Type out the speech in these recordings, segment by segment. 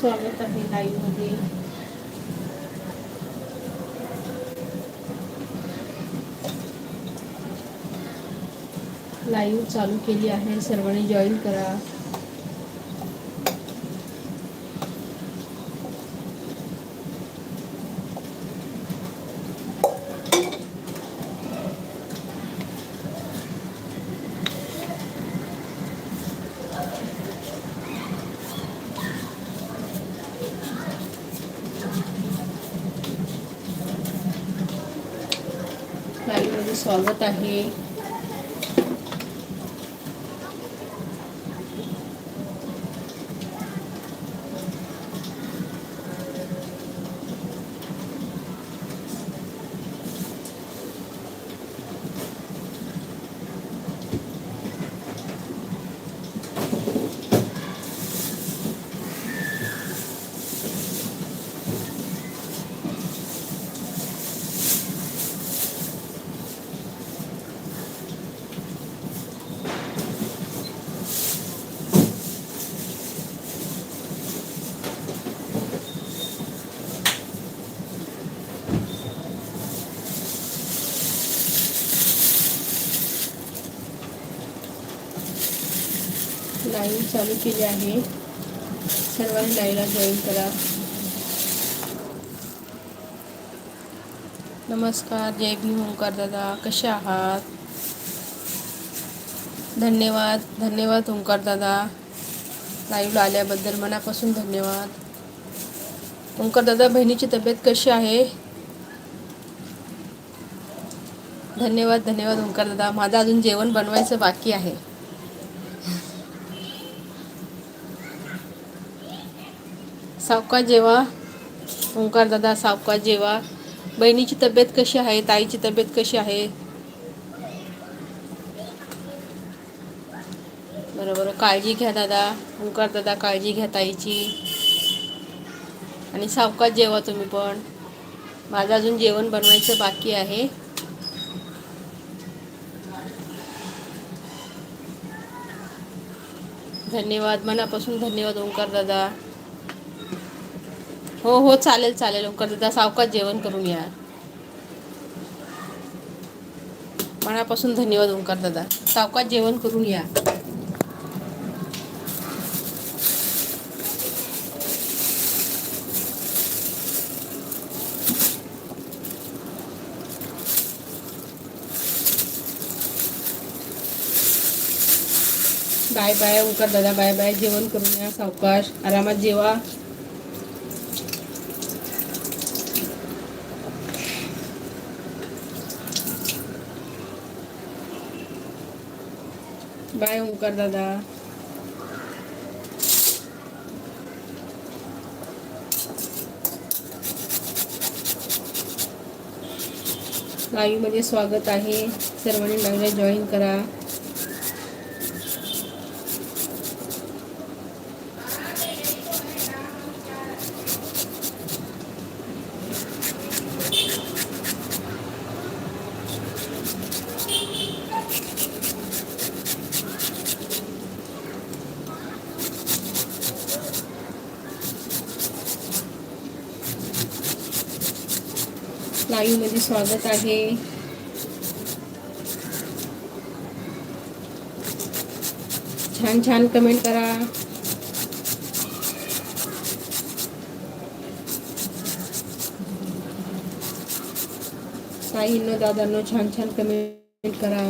स्वागत आहे लाईव्हमध्ये लाईव्ह चालू केली आहे. सर्वांनी जॉईन करा लाईव्हमध्ये स्वागत आहे. लाईव्ह चालू केली आहे. सर्वांनी लाईव्हला जॉईन करा. नमस्कार जय भीम ओंकार दादा. कसे आहात? धन्यवाद धन्यवाद ओंकार दादा. लाईव्हला आल्याबद्दल मनापासून धन्यवाद. ओंकार दादा बहिणीची तब्येत कशी आहे? धन्यवाद धन्यवाद ओंकार दादा. माझं अजून जेवण बनवायचं बाकी आहे. सावकाश जेवा. ओंकार दादा जेवा. बहिणीची तब्येत कशी आहे? ताईची तब्येत कशी आहे? बरोबर. काळजी घ्या दादा. ओंकार दादा काळजी घ्या ताईची. आणि सावकाश जेवा तुम्ही पण. माझं अजून जेवण बनवायचं बाकी आहे. धन्यवाद. मनापासून धन्यवाद ओंकार दादा. हो हो चालेल चालेल. लवकर दादा सावकाश जेवण करून या. मनापासून धन्यवाद ओंकार दादा. सावकाश जेवण करून या. बाय बाय ओंकार दादा. Bye bye. जेवण करून या सावकाश. आरामात जेवा. बाय ओंकार दादा. लाईव्हमध्ये स्वागत आहे. सर्वांनी लाईव्हला जॉईन करा लाईव्हमध्ये स्वागत आहे. छान छान कमेंट करा. साईनो दादांनो छान छान कमेंट करा.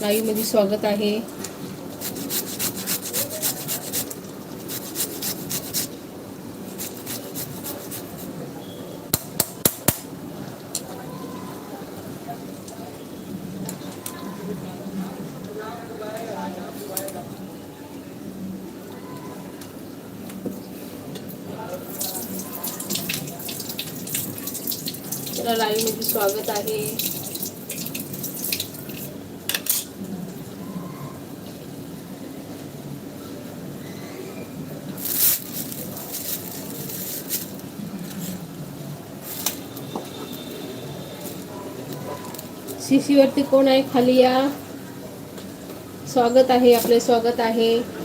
लाईव्हमध्ये स्वागत आहे. लाईव्ह मध्ये स्वागत आहे सीसी वरती आहे? खाली या स्वागत आहे आपले स्वागत आहे.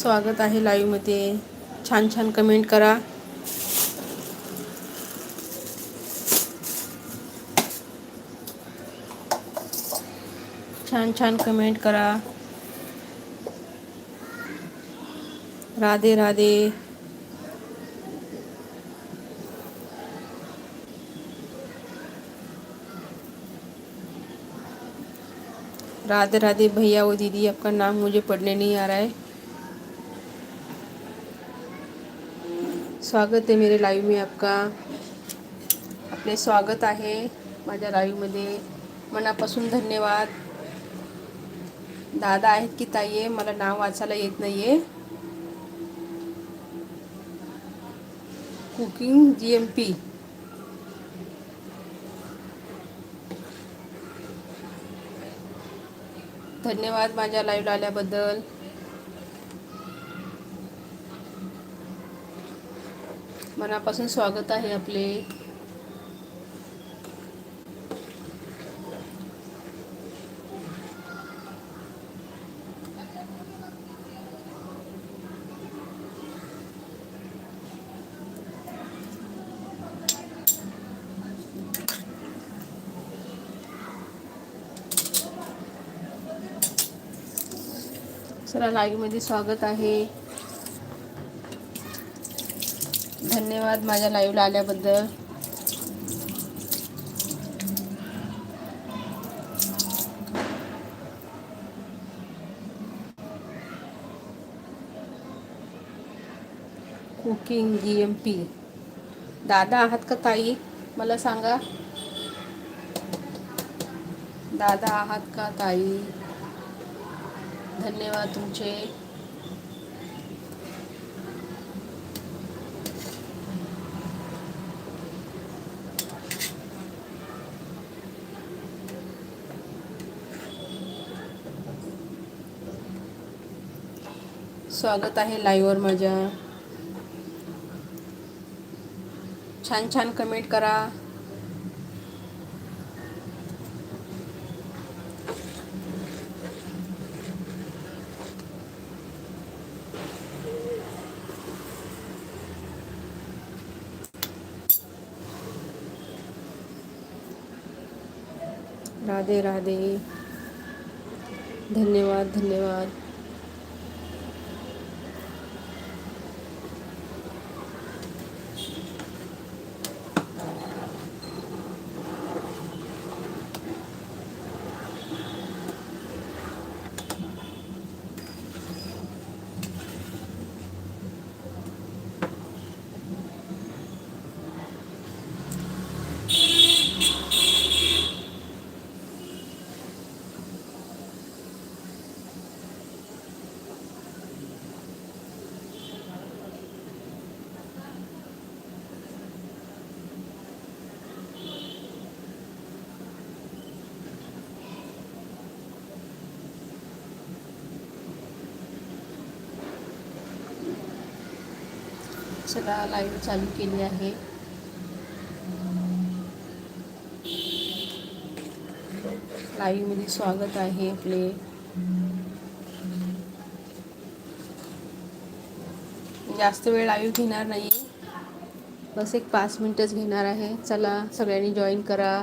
स्वागत आहे लाईव्हमध्ये छान छान कमेंट करा. छान छान कमेंट करा. राधे राधे. राधे राधे, भैया वो दीदी, आपका नाम मुझे पढ़ने नहीं आ रहा है. स्वागत आहे मेरे लाईव्ह में आपका. आपले स्वागत आहे माझ्या लाईव्हमध्ये मनापासून धन्यवाद. दादा आहेत की ताई आहे? मला नाव वाचायला येत नाही आहे कुकिंग जी एम पी धन्यवाद माझ्या लाईव्हला आल्याबद्दल. मनापासून स्वागत आहे आपले. सर लाईव्हमध्ये स्वागत आहे. धन्यवाद माझ्या लाईव्हला आल्याबद्दल. कुकिंग जी एम पी दादा आहात का ताई? मला सांगा. दादा आहात का ताई? धन्यवाद तुमचे. स्वागत आहे लाईव्हवर माझ्या. छान छान कमेंट करा. राधे राधे. धन्यवाद धन्यवाद. सगळा लाईव्ह चालू केली आहे. लाईव्हमध्ये स्वागत आहे आपले. जास्त वेळ लाईव्ह घेणार नाही. बस एक पाच मिनिटच घेणार आहे. चला सगळ्यांनी जॉईन करा.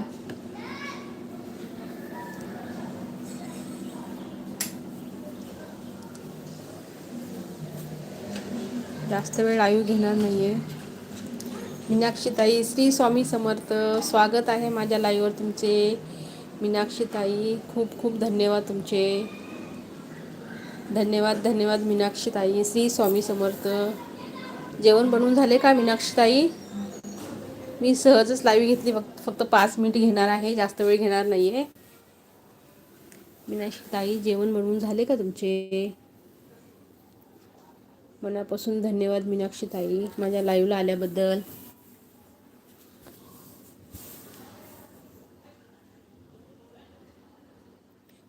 जास्त वेळ आयु घेणार नाही आहे मीनाक्षीताई श्री स्वामी समर्थ स्वागत आहे माझ्या लाईव्हवर तुमचे. मीनाक्षीताई खूप खूप धन्यवाद तुमचे. धन्यवाद धन्यवाद मीनाक्षीताई श्री स्वामी समर्थ. जेवण बनवून झाले का मीनाक्षीताई मी सहजच लाईव्ह घेतली फक्त फक्त पाच मिनिट घेणार आहे जास्त वेळ घेणार नाही आहे मीनाक्षीताई जेवण बनवून झाले का तुमचे? मनापासून धन्यवाद मीनाक्षी ताई माझ्या लाईव्हला आल्याबद्दल.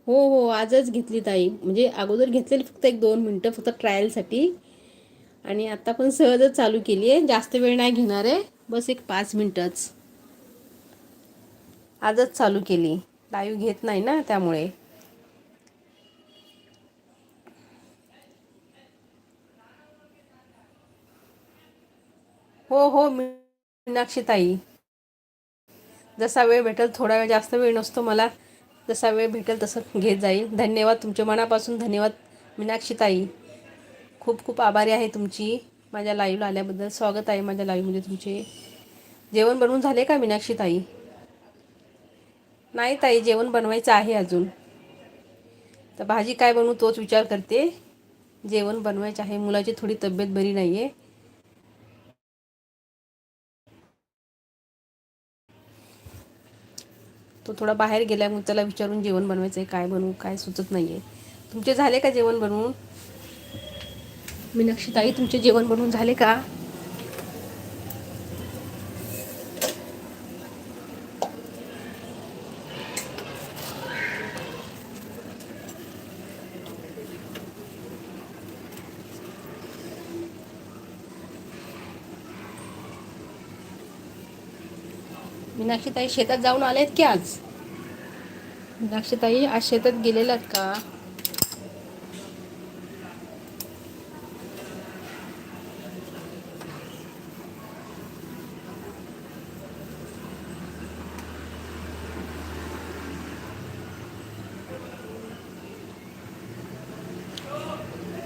हो हो आजच घेतली ताई. म्हणजे अगोदर घेतलेली फक्त एक दोन मिनटं फक्त ट्रायलसाठी आणि आता पण सहजच चालू केली आहे. जास्त वेळ नाही घेणार आहे. बस एक पाच मिनटंच. आजच चालू केली. लाईव्ह घेत नाही ना त्यामुळे. हो हो मीनाक्षी ताई. जसा वेळ भेटेल थोडा वेळ जास्त वेळ नसतो मला. जसा वेळ भेटेल तसं घेत जाईल. धन्यवाद तुमच्या मनापासून. धन्यवाद मीनाक्षी ताई. खूप खूप आभारी आहे तुमची. माझ्या लाईव्हला आल्याबद्दल स्वागत आहे माझ्या लाईव्हमध्ये तुमचे. जेवण बनवून झाले का मीनाक्षी ताई? नाही ताई जेवण बनवायचं आहे अजून. तर भाजी काय बनवू तोच विचार करते. जेवण बनवायचं आहे. मुलाची थोडी तब्येत बरी नाही आहे तो थोडा बाहेर गेल्यामुळे त्याला विचारून जेवण बनवायचं आहे काय बनवू काय सुचत नाही आहे तुमचे झाले का जेवण बनवून? मीनाक्षी ताई तुमचे जेवण बनवून झाले का? मीनाक्षीताई शेतात जाऊन आलेत की आज? मीनाक्षीताई आज शेतात गेलेलात का?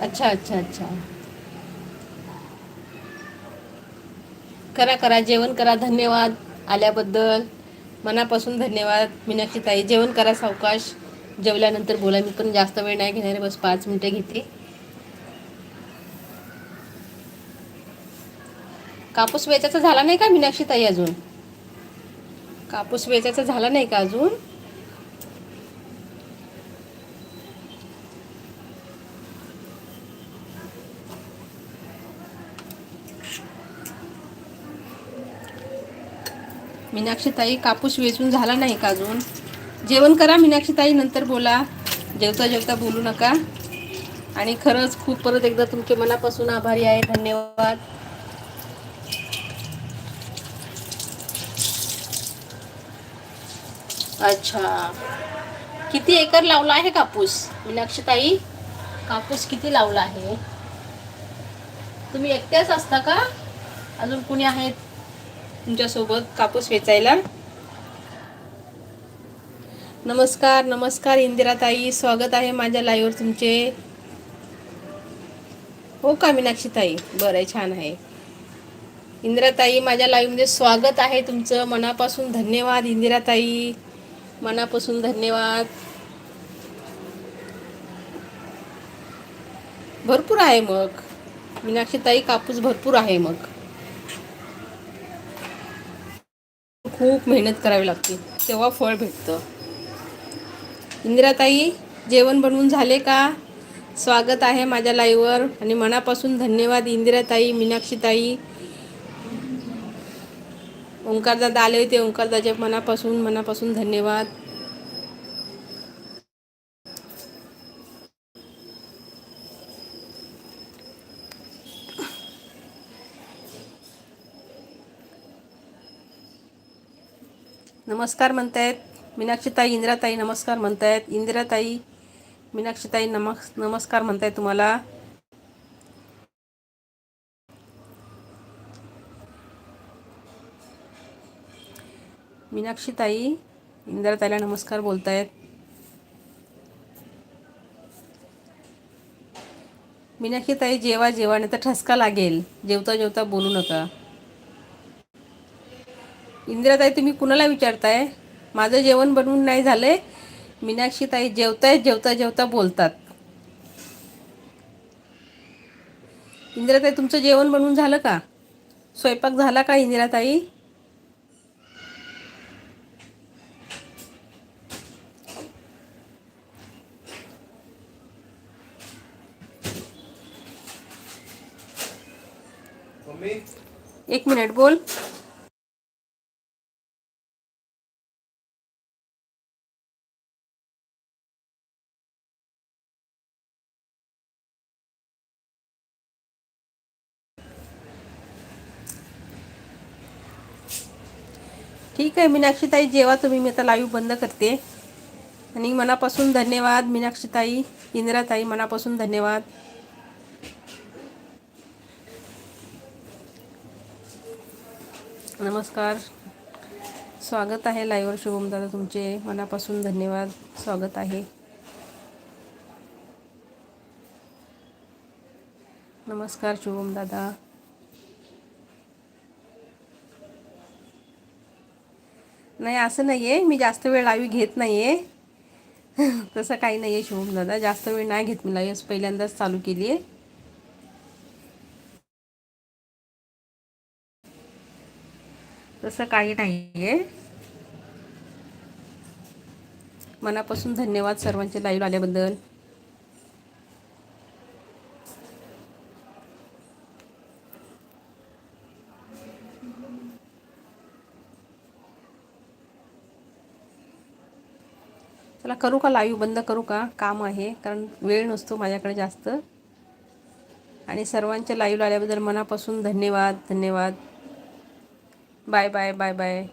अच्छा अच्छा अच्छा. करा करा जेवण करा धन्यवाद. आल्याबद्दल मनापासून धन्यवाद. मीनाक्षी ताई जेवण करा सावकाश. जेवल्यानंतर बोला मी पण जास्त वेळ नाही घेणार बस पाच मिनटं घेते. कापूस वेचायचा झाला नाही का मीनाक्षी ताई अजून? कापूस वेचायचा झाला नाही का अजून? मीनाक्षीताई कापूस वेचून झाला नाही का अजून? जेवण करा मीनाक्षीताई नंतर बोला. जेवता जेवता बोलू नका. आणि खरंच खूप परत एकदा तुमचे मनापासून आभारी आहे. धन्यवाद. अच्छा. किती एकर लावला आहे कापूस मीनाक्षीताई? कापूस किती लावला आहे? तुम्ही एकट्याच असता का? अजून कुणी आहेत? तुमच्यासोबत कापूस वेचायला. नमस्कार नमस्कार इंदिराताई. स्वागत आहे माझ्या लाईव्हवर तुमचे. हो का मीनाक्षीताई? बरं आहे छान आहे. इंदिराताई माझ्या लाईव्हमध्ये स्वागत आहे तुमचं. मनापासून धन्यवाद इंदिराताई. मनापासून धन्यवाद. भरपूर आहे मग. मीनाक्षीताई कापूस भरपूर आहे मग. खूप मेहनत करावी लागते. तेव्हा फळ भेटतं. इंदिराताई जेवण बनवून झाले का? स्वागत आहे माझ्या लाईव्हवर आणि मनापासून धन्यवाद इंदिराताई मीनाक्षीताई. ओंकारदादा आले होते ओंकारदाच्या मनापासून मनापासून धन्यवाद. नमस्कार म्हणतायत. मीनाक्षीताई इंदिराताई नमस्कार म्हणतायत. इंदिराताई मीनाक्षीताई नमस् नमस्कार म्हणताय तुम्हाला. मीनाक्षीताई इंदिराताईला नमस्कार बोलतायत. मीनाक्षीताई जेवा जेवा नाही तर ठसका लागेल. जेवता जेवता बोलू नका. इंदिराताई तुम्ही कुणाला विचारताय? माझं जेवण बनवून नाही झालंय. मीनाक्षी ताई जेवताय जेवता जेवता बोलतात. इंदिराताई तुमचं जेवण बनवून झालं का? स्वयंपाक झाला का इंदिराताई? एक मिनिट बोल. ठीक आहे मीनाक्षीताई जेव्हा तुम्ही मी आता लाईव्ह बंद करते. आणि मनापासून धन्यवाद मीनाक्षीताई इंदिराताई मनापासून धन्यवाद. नमस्कार. स्वागत आहे लाईव्हवर शुभम दादा तुमचे. मनापासून धन्यवाद स्वागत आहे. नमस्कार शुभम दादा नाही असं नाही आहे मी जास्त वेळ लाईव्ह घेत नाही आहे तसं काही नाही आहे शुभम दादा. जास्त वेळ नाही घेत मी लाईव्ह पहिल्यांदाच चालू केली आहे. तसं काही नाही आहे मनापासून धन्यवाद सर्वांचे लाईव्ह आल्याबद्दल चला करू का लाईव्ह बंद करू का? काम आहे. कारण वेळ नसतो माझ्याकडे जास्त. आणि सर्वांच्या लाईव्ह आल्याबद्दल मनापासून धन्यवाद धन्यवाद. Bye bye bye bye